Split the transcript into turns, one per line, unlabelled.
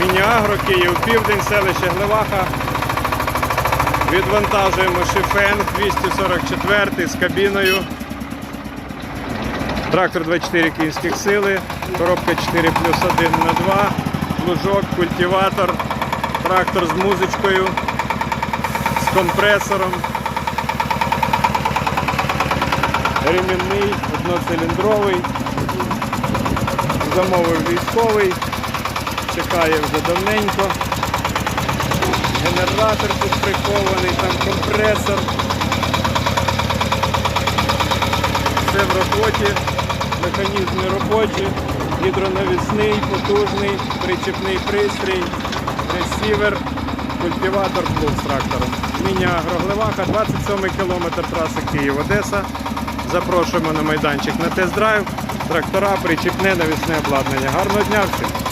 Міні-агро, Київ, Південь, селище Глеваха. Відвантажуємо шифен 244 з кабіною. Трактор 24 кінських сили, коробка 4 плюс 1 на 2, плужок, культиватор, трактор з музичкою, з компресором. Ремінний, одноциліндровий. Замовив військовий, чекає вже давненько. Генератор тут прихований, там компресор. Все в роботі, механізми робочі, гідронавісний, потужний, причепний пристрій, ресівер, культиватор з трактором. Міні-агроглеваха, 27 кілометр траси Київ-Одеса. Запрошуємо на майданчик на тест-драйв, трактора, причіпне, навісне обладнання. Гарного дня всім!